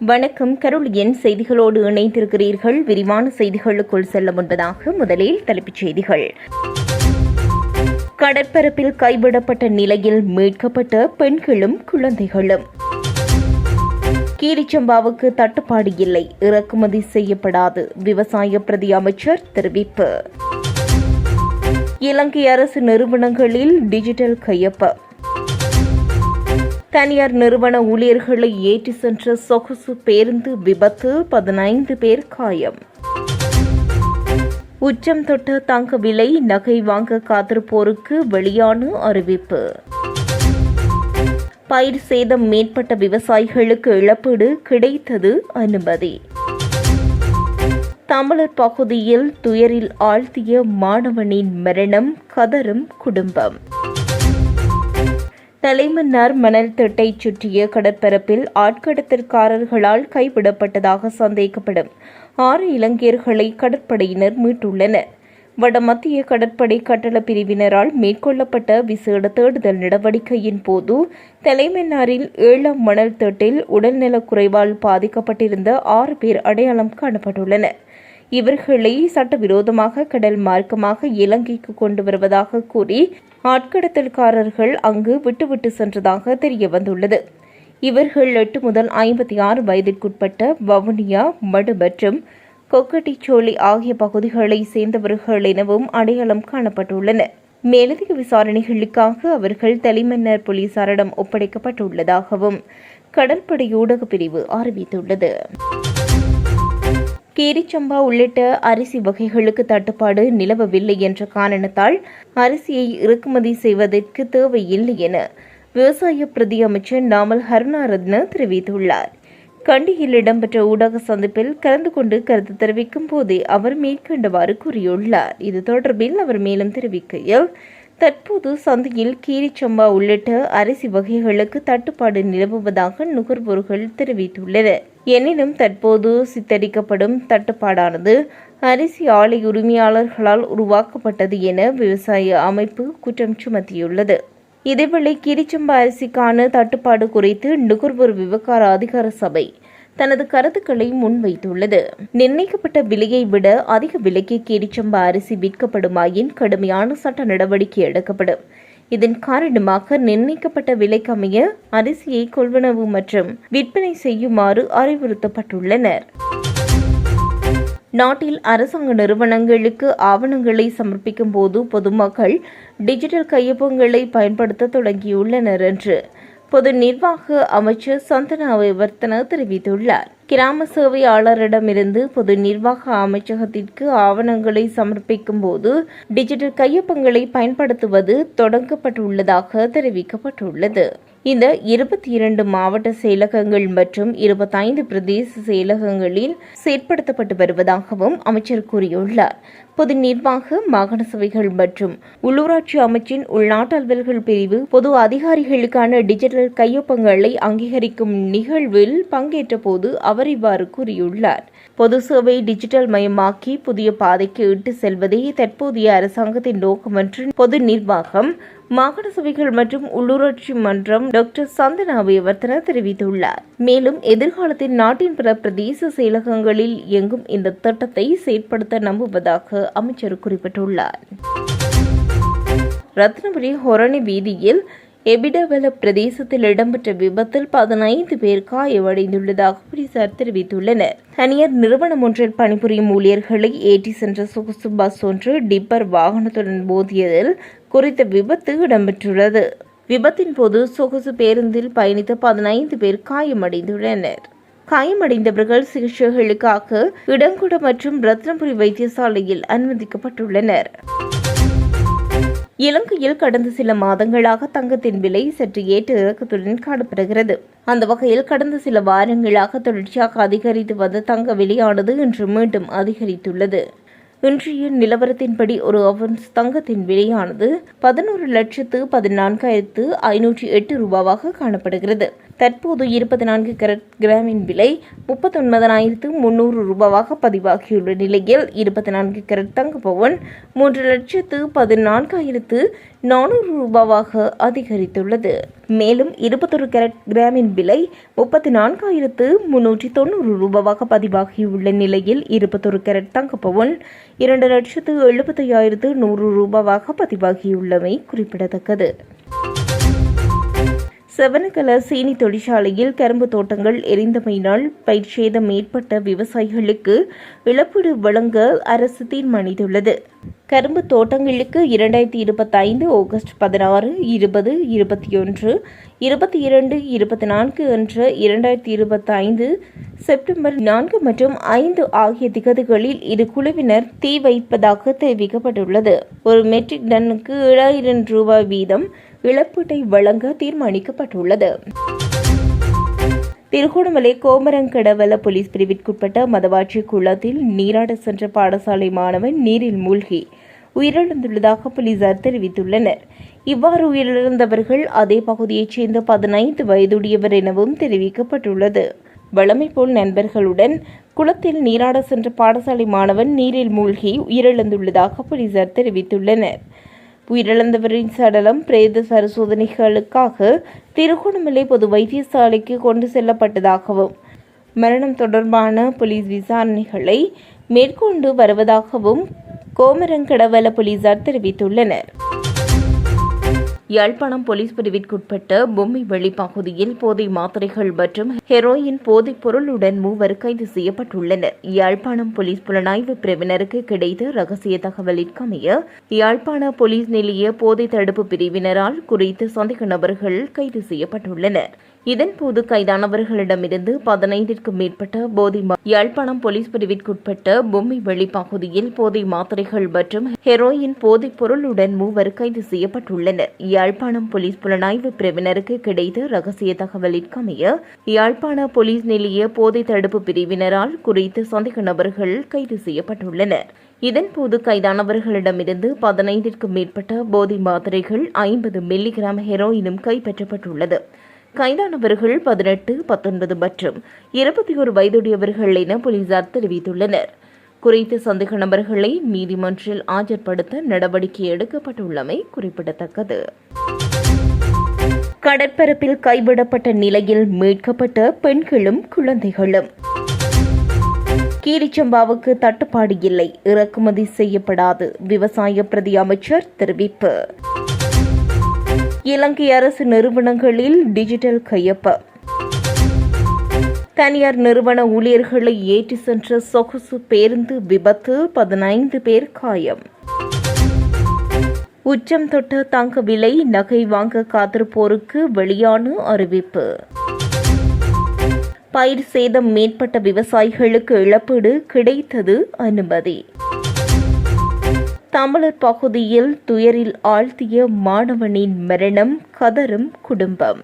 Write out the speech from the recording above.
வணக்கம். கருளியன் செய்திகளோடு இணைந்திருக்கிறீர்கள். விரிவான செய்திகளுக்குள் செல்ல முன்பதாக முதலில் தலைப்புச் செய்திகள். கடற்பரப்பில் கைவிடப்பட்ட நிலையில் மீட்கப்பட்ட பெண்களும் குழந்தைகளும். கீரிச்சம்பாவுக்கு தட்டுப்பாடு இல்லை. இறக்குமதி செய்யப்படாது. விவசாய பிரதி அமைச்சர் தெரிவிப்பு. இலங்கை அரசு நிறுவனங்களில் டிஜிட்டல் கையொப்பம். தனியார் நிறுவன ஊழியர்களை ஏற்றி சென்ற சொகுசு பேருந்து விபத்து பதினைந்து பேர் காயம். உச்சம் தொட்ட தங்க விலை நகை வாங்க காத்திருப்போருக்கு வெளியான அறிவிப்பு. பயிர் சேதம் மேற்பட்ட விவசாயிகளுக்கு இழப்பீடு கிடைத்தது அனுமதி. தமிழர் பகுதியில் துயரில் ஆழ்த்திய மாணவனின் மரணம் கதரும் குடும்பம். தலைமன்னார் மணல் திட்டை சுற்றிய கடற்பரப்பில் ஆட்கடத்தற்காரர்களால் கைவிடப்பட்டதாக சந்தேகப்படும். ஆறு இலங்கையர்களை கடற்படையினர் மீட்டுள்ளனர். வடமத்திய கடற்படை கட்டள பிரிவினரால் மேற்கொள்ளப்பட்ட விசேட தேடுதல் நடவடிக்கையின் போது தலைமன்னாரில் ஏழாம் மணல் திட்டில் உடல்நலக் குறைவால் பாதிக்கப்பட்டிருந்த ஆறு பேர் அடையாளம் காணப்பட்டுள்ளனர். இவர்களை சட்டவிரோதமாக கடல் மார்க்கமாக இலங்கைக்கு கொண்டு வருவதாக கூறி ஆட்கடத்தல்காரர்கள் அங்கு விட்டுவிட்டு சென்றதாக தெரியவந்துள்ளது. இவர்கள் எட்டு முதல் ஐம்பத்தி ஆறு வயதிற்குட்பட்ட வவுனியா மடு மற்றும் கொக்கட்டிச்சோலி ஆகிய பகுதிகளை சேர்ந்தவர்கள் எனவும் அடையாளம் காணப்பட்டுள்ளன. மேலதிக விசாரணைகளுக்காக அவர்கள் தலைமன்னர் போலீசாரிடம் ஒப்படைக்கப்பட்டுள்ளதாகவும் கடற்படை ஊடகப் பிரிவு அறிவித்துள்ளது. கீரிச்சம்பா உள்ளிட்ட அரிசி வகைகளுக்கு தட்டுப்பாடு நிலவவில்லை என்ற காரணத்தால் அரிசியை இறக்குமதி செய்வதற்கு தேவையில்லை என விவசாய பிரதி அமைச்சர் நாமல் ஹருணாரத்ன தெரிவித்துள்ளார். கண்டியில் இடம்பெற்ற ஊடக சந்திப்பில் கலந்து கொண்டு கருத்து தெரிவிக்கும் போதே அவர் மேற்கண்டவாறு கூறியுள்ளார். இது தொடர்பில் அவர் மேலும் தெரிவிக்கையில் தற்போது சந்தையில் கீரிச்சம்பா உள்ளிட்ட அரிசி வகைகளுக்கு தட்டுப்பாடு நிலவுவதாக நுகர்வோர்கள் தெரிவித்துள்ளனர். எனினும் தற்போது சித்தரிக்கப்படும் தட்டுப்பாடானது அரிசி ஆலை உரிமையாளர்களால் உருவாக்கப்பட்டது என விவசாய அமைப்பு குற்றம் சுமத்தியுள்ளது. இதேவேளை கிரிச்சம்ப அரிசிக்கான தட்டுப்பாடு குறித்து நுகர்வோர் விவகார அதிகார சபை தனது கருத்துக்களை முன்வைத்துள்ளது. நிர்ணயிக்கப்பட்ட விலையை விட அதிக விலைக்கு கீரிச்சம்பா அரிசி விற்கப்படுமாயின் கடுமையான சட்ட நடவடிக்கை எடுக்கப்படும். இதன் காரணமாக நிர்ணயிக்கப்பட்ட விலைக்கமைய அரிசியை கொள்வனவு மற்றும் விற்பனை செய்யுமாறு அறிவுறுத்தப்பட்டுள்ளனர். நாட்டில் அரசாங்க நிறுவனங்களுக்கு ஆவணங்களை சமர்ப்பிக்கும் போது பொதுமக்கள் டிஜிட்டல் கையொப்பங்களை பயன்படுத்த தொடங்கியுள்ளனர் என்று பொது நிர்வாக அமைச்சர் சந்தனா வர்த்தன தெரிவித்துள்ளார். கிராம சேவையாளரிடமிருந்து பொது நிர்வாக அமைச்சகத்திற்கு ஆவணங்களை சமர்ப்பிக்கும் போது டிஜிட்டல் கையொப்பங்களை பயன்படுத்துவது தொடங்கப்பட்டுள்ளதாக தெரிவிக்கப்பட்டுள்ளது. இந்த இருபத்தி இரண்டு மாவட்ட செயலகங்கள் மற்றும் இருபத்தைந்து பிரதேச செயலகங்களில் செயற்படுத்தப்பட்டு வருவதாகவும் அமைச்சர் கூறியுள்ளார். பொது நிர்வாக மாகாண சபைகள் மற்றும் உள்ளூராட்சி அமைச்சின் உள்நாட்டு அலுவல்கள் பிரிவு பொது அதிகாரிகளுக்கான டிஜிட்டல் கையொப்பங்களை அங்கீகரிக்கும் நிகழ்வில் பங்கேற்ற போது அவர் இவ்வாறு கூறியுள்ளார். பொது சேவை டிஜிட்டல் மயமாக்கி புதிய பாதைக்கு இட்டு செல்வதே தற்போதைய அரசாங்கத்தின் நோக்கம் என்று பொது நிர்வாகம் மாகாண சபைகள் மற்றும் உள்ளூராட்சி மன்றம் டாக்டர் சந்தனா விவர்த்தன தெரிவித்துள்ளார். மேலும் எதிர்காலத்தில் நாட்டின் பிற பிரதேச செயலகங்களில் இயங்கும் இந்த திட்டத்தை செயற்படுத்த நம்புவதாக அமைச்சர் குறிப்பிட்டுள்ளார். ரத்னபுரி ஹொரணி வீதியில் எபிடவல பிரதேசத்தில் இடம்பெற்ற விபத்தில் பதினைந்து பேர் காயமடைந்துள்ளதாக போலீசார் தெரிவித்துள்ளனர். தனியார் நிறுவனம் ஒன்றில் பணிபுரியும் ஊழியர்களை ஏற்றி சென்ற சொகுசு பஸ் ஒன்று டிப்பர் வாகனத்துடன் மோதியதில் குறித்த விபத்து இடம்பெற்றுள்ளது. விபத்தின் போது சொகுசு பேருந்தில் பயணித்த பதினைந்து பேர் காயமடைந்துள்ளனர். காயமடைந்தவர்கள் சிகிச்சைகளுக்காக இடங்குட மற்றும் ரத்னபுரி வைத்தியசாலையில் அனுமதிக்கப்பட்டுள்ளனர். இலங்கையில் கடந்த சில மாதங்களாக தங்கத்தின் விலை சற்று ஏற்ற இறக்கத்துடன் காணப்படுகிறது. அந்த வகையில் கடந்த சில வாரங்களாக தொடர்ச்சியாக அதிகரித்து வந்த தங்க விலையானது இன்று மீண்டும் அதிகரித்துள்ளது. இன்றைய நிலவரத்தின்படி ஒரு அவன்ஸ் தங்கத்தின் விலையானது பதினோரு லட்சத்து பதினான்காயிரத்து ஐநூற்றி எட்டு ரூபாவாக காணப்படுகிறது. தற்போது இருபத்தி நான்கு கரட் கிராமின் விலை முப்பத்தொன்பதனாயிரத்து முன்னூறு ரூபாவாக பதிவாகியுள்ள நிலையில் இருபத்தி நான்கு கரட் தங்க பவுன் மூன்று லட்சத்து பதினான்காயிரத்து நானூறு ரூபாவாக அதிகரித்துள்ளது. மேலும் இருபத்தொரு கரட் கிராமின் விலை முப்பத்தி நான்காயிரத்து முன்னூற்றி தொண்ணூறு ரூபாவாக பதிவாகியுள்ள நிலையில் இருபத்தொரு கரட் தங்க பவுன் இரண்டு லட்சத்து எழுபத்தையாயிரத்து நூறு ரூபாவாக பதிவாகியுள்ளமை குறிப்பிடத்தக்கது. செவனகல சீனி தொழிற்சாலையில் கரும்பு தோட்டங்கள் எரிந்தமையினால் பயிர்ச்சேதம் ஏற்பட்ட விவசாயிகளுக்கு இழப்பீடு வழங்க அரசு தீர்மானித்துள்ளது. கரும்பு தோட்டங்களுக்கு இரண்டாயிரத்தி இருபத்தைந்து ஆகஸ்ட் பதினாறு இருபது இருபத்தி ஒன்று இருபத்தி இரண்டு இருபத்தி நான்கு என்ற இரண்டாயிரத்தி இருபத்தைந்து செப்டம்பர் நான்கு மற்றும் ஐந்து ஆகிய திகதிகளில் இரு குழுவினர் தீ வைப்பதாக தெரிவிக்கப்பட்டுள்ளது. ஒரு மெட்ரிக் டன்னுக்கு ஏழாயிரம் ரூபாய் வீதம் இழப்பீட்டை வழங்க தீர்மானிக்கப்பட்டுள்ளது. திருகோணமலை கோமரங்கடவல போலீஸ் பிரிவிற்குட்பட்ட மதவாச்சி குளத்தில் நீராட சென்ற பாடசாலை மாணவன் நீரில் மூழ்கி உயிரிழந்துள்ளதாக போலீசார் தெரிவித்துள்ளனர். இவ்வாறு உயிரிழந்தவர்கள் அதே பகுதியைச் சேர்ந்த பதினைந்து வயதுடையவர் எனவும் தெரிவிக்கப்பட்டுள்ளது. வழமை போல் நண்பர்களுடன் குளத்தில் நீராட சென்ற பாடசாலை மாணவன் நீரில் மூழ்கி உயிரிழந்துள்ளதாக போலீசார் தெரிவித்துள்ளனர். உயிரிழந்தவரின் சடலம் பிரேத பரிசோதனைகளுக்காக திருகோணமலை பொது வைத்தியசாலைக்கு கொண்டு செல்லப்பட்டதாகவும் மரணம் தொடர்பான போலீஸ் விசாரணைகளை மேற்கொண்டு வருவதாகவும் கோமரங்கடவல போலீசார் தெரிவித்துள்ளனர். யாழ்ப்பாணம் போலீஸ் பிரிவிற்குட்பட்ட பொம்மை வெளிப்பகுதியில் போதை மாத்திரைகள் மற்றும் ஹெரோயின் போதைப் பொருளுடன் மூவர் கைது செய்யப்பட்டுள்ளனர். யாழ்ப்பாணம் போலீஸ் புலனாய்வு பிரிவினருக்கு கிடைத்த ரகசிய தகவலிற்கமைய யாழ்ப்பாண போலீஸ் நிலைய போதை தடுப்பு பிரிவினரால் குறித்த சந்தேக நபர்கள் கைது செய்யப்பட்டுள்ளனர். இதன்போது கைதானவர்களிடமிருந்து பதினைந்திற்கும் மேற்பட்ட போதை மா- யாழ்ப்பாணம் போலீஸ் பிரிவிற்குட்பட்ட பொம்மை வெளிப்பகுதியில் போதை மாத்திரைகள் மற்றும் ஹெரோயின் போதைப் பொருளுடன் மூவர் கைது செய்யப்பட்டுள்ளனர். யாழ்ப்பாணம் போலீஸ் புலனாய்வு பிரிவினருக்கு கிடைத்த ரகசிய தகவலிற்கமைய யாழ்ப்பாண போலீஸ் நிலைய போதை தடுப்பு பிரிவினரால் குறித்த சந்தேக நபர்கள் கைது செய்யப்பட்டுள்ளனர். இதன்போது கைதானவர்களிடமிருந்து பதினைந்திற்கும் மேற்பட்ட போதை மாத்திரைகள் ஐம்பது மில்லிகிராம் ஹெரோயினும் கைப்பற்றப்பட்டுள்ளது. கைதானவர்கள் பதினெட்டு பத்தொன்பது மற்றும் இருபத்தி ஒரு வயதுடையவர்கள் என போலீசார் தெரிவித்துள்ளனர். குறித்த சந்தேக நபர்களை நீதிமன்றில் ஆஜர்படுத்த நடவடிக்கை எடுக்கப்பட்டுள்ளமை குறிப்பிடத்தக்கது. கடற்பரப்பில் கைவிடப்பட்ட நிலையில் மீட்கப்பட்ட பெண்களும் குழந்தைகளும். கீரிச்சம்பாவுக்கு தட்டுப்பாடு இல்லை இறக்குமதி செய்யப்படாது விவசாய பிரதி அமைச்சர் தெரிவிப்பு. இலங்கை அரசு நிறுவனங்களில் டிஜிட்டல் கையொப்ப தனியார் நிறுவன ஊழியர்களை ஏற்றி சென்ற சொகுசு பேருந்து விபத்து பதினைந்து பேர் காயம். உச்சம் தொட்ட தங்க விலை நகை வாங்க காத்திருப்போருக்கு வெளியான அறிவிப்பு. பயிர் சேதம் மேற்பட்ட விவசாயிகளுக்கு இழப்பீடு கிடைத்தது அனுமதி. தமிழர் பகுதியில் துயரில் ஆழ்த்திய மாணவனின் மரணம் கதரும் குடும்பம்.